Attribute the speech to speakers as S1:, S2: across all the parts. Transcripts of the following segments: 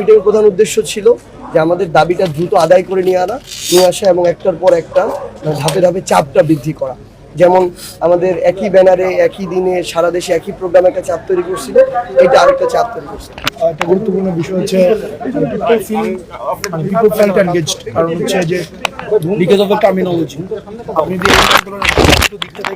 S1: ওইটার প্রধান উদ্দেশ্য ছিল যে আমাদের দাবিটা দ্রুত আদায় করে নিয়ে আনা নিয়ে আসা এবং একটার পর একটা ধাপে ধাপে চাপটা বৃদ্ধি করা। যেমন আমাদের একই ব্যানারে একই দিনে সারা দেশে একই প্রোগ্রাম একটা চাপ তৈরি করছিল এটা আরেকটা চাপ তৈরি করছে
S2: একটা গুরুত্বপূর্ণ বিষয় হচ্ছে people feel people felt engaged কারণ হচ্ছে যে বিকজ অফ দ্য টার্মিনোলজি আপনি ভাষাগত দিকটা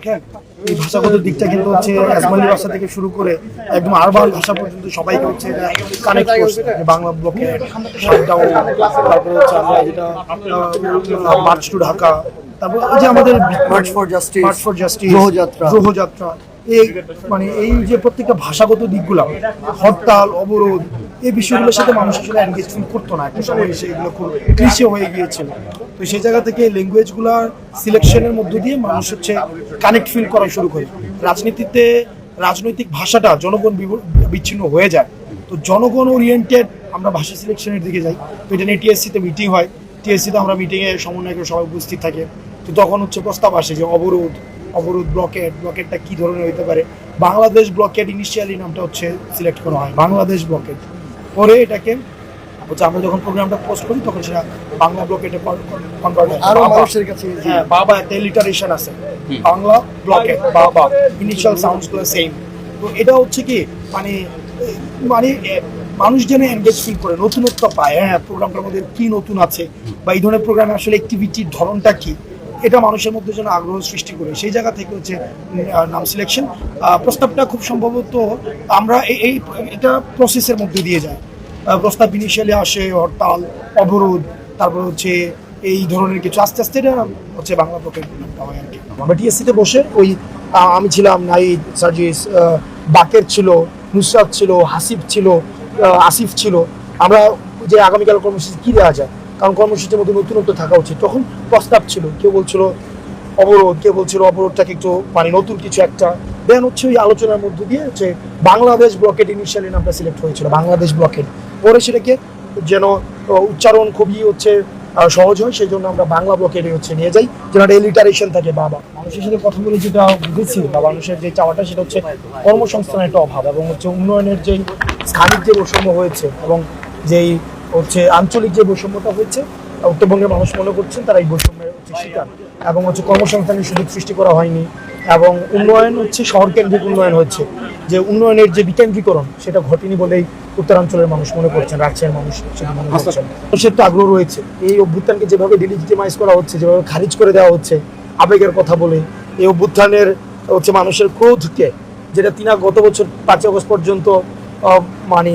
S2: দেখেন এই ভাষাগত দিকটা কিন্তু হচ্ছে আসমানি ভাষা থেকে শুরু করে একদম আরবান ভাষা পর্যন্ত সবাইকে হচ্ছে এটা কানেক্ট করছে বাংলা ব্লকে শাটডাউন তারপরে হচ্ছে আমরা যেটা মার্চ টু ঢাকা তারপর এই যে আমাদের
S1: march for justice
S2: march for justice
S1: গ্রহযাত্রা।
S2: গ্রহযাত্রা এই মানে এই যে প্রত্যেকটা ভাষাগত দিকগুলো, হরতাল, অবরোধ, এই বিষয়গুলোর সাথে মানুষ আসলে এনগেজমেন্ট করতো না। একটা সময় এসে এগুলো খুব ক্লিশে হয়ে গিয়েছিল। তো সেই জায়গা থেকে ল্যাঙ্গুয়েজগুলোর সিলেকশনের মধ্য দিয়ে মানুষ হচ্ছে কানেক্ট ফিল করা শুরু করে। রাজনীতিতে রাজনৈতিক ভাষাটা জনগণ বিচ্ছিন্ন হয়ে যায়। তো জনগণ ওরিয়েন্টেড আমরা ভাষা সিলেকশনের দিকে যাই। তো এটা নিয়ে টিএসসিতে মিটিং হয়। টিএসসিতে আমরা মিটিংয়ে সমন্বয়কের সবাই উপস্থিত থাকে। তো তখন হচ্ছে প্রস্তাব আসে যে অবরোধ অবরোধ ব্লকেট ব্লকেটটা কি ধরনের হইতে পারে? বাংলাদেশ ব্লকেট ইনিশিয়ালি নামটা হচ্ছে সিলেক্ট করা হয়। বাংলাদেশ ব্লকেট পরে এটাকে হচ্ছে আমরা যখন প্রোগ্রামটা পোস্ট করি তখন সেটা বাংলা ব্লকেটে কনভার্ট হয়।
S1: আরও
S2: বাবা-
S1: মানুষের কাছে
S2: হ্যাঁ বাবা একটা লিটারেশন আছে। বাংলা ব্লকেট বাবা। ইনিশিয়াল সাউন্ডসগুলো সেম তো এটা হচ্ছে কি মানে মানে মানুষ যেন এনগেজ ফিল করে নতুনত্ব পায়। হ্যাঁ প্রোগ্রামটার মধ্যে কি নতুন আছে? বা এই ধরনের প্রোগ্রামে আসলে অ্যাক্টিভিটির ধরনটা কি? এটা মানুষের মধ্যে যেন আগ্রহ সৃষ্টি করে। সেই জায়গা থেকে হচ্ছে নাম সিলেকশন প্রস্তাবটা খুব সম্ভবত আমরা এই এটা প্রসেসের মধ্যে দিয়ে যায়। প্রস্তাব ইনিশিয়ালি আসে, হরতাল, অবরোধ, তারপর হচ্ছে এই ধরনের কিছু। আস্তে আস্তে এটা হচ্ছে বাংলা প্রকল্প হয় আর কি। আমরা টিএসসিতে বসে ওই আমি ছিলাম নাইদ সার্জিস বাকের ছিল, নুসরাত ছিল, হাসিফ ছিল আসিফ ছিল। আমরা যে আগামীকাল কর্মসূচি কী দেওয়া যায়? কারণ কর্মসূচির মধ্যে নতুনত্ব থাকা উচিত। তখন প্রস্তাব ছিল, কেউ বলছিল, অবরোধ কেউ বলছিল, অবরোধটাকে একটু মানে নতুন কিছু একটা। দেন হচ্ছে ওই আলোচনার মধ্য দিয়ে হচ্ছে বাংলাদেশ ব্লকেট ইনিশিয়ালি নামটা সিলেক্ট হয়েছিল, বাংলাদেশ ব্লকেট পরে সেটাকে যেন উচ্চারণ খুবই হচ্ছে সহজ হয় সেই জন্য আমরা বাংলা ব্লকেটে হচ্ছে নিয়ে যাই যেন একটা এলিটারেশন থাকে বাবা মানুষের সাথে কথা বলে যেটা বুঝেছি, বা মানুষের যে চাওয়াটা সেটা হচ্ছে কর্মসংস্থানের একটা অভাব এবং হচ্ছে উন্নয়নের যেই স্থানিক যে বৈষম্য হয়েছে এবং যেই হচ্ছে আঞ্চলিক যে বৈষম্যটা হয়েছে উত্তরবঙ্গের মানুষ মনে করছেন তারা এই বৈষম্যের হচ্ছে শিকার। এবং হচ্ছে কর্মসংস্থানের সুযোগ সৃষ্টি করা হয়নি এবং উন্নয়ন হচ্ছে শহর কেন্দ্রিক উন্নয়ন হচ্ছে। যে উন্নয়নের যে বিকেন্দ্রীকরণ সেটা ঘটেনি বলেই উত্তরাঞ্চলের মানুষ মনে করছেন রাজশাহীর মানুষ সেটা মনে করছেন। মানুষের তো আগ্রহ রয়েছে। এই অভ্যুত্থানকে যেভাবে ডিলিজিটিমাইজ করা হচ্ছে যেভাবে খারিজ করে দেওয়া হচ্ছে আবেগের কথা বলে এই অভ্যুত্থানের হচ্ছে মানুষের ক্রোধকে যেটা তিনা গত বছর পাঁচই আগস্ট পর্যন্ত মানে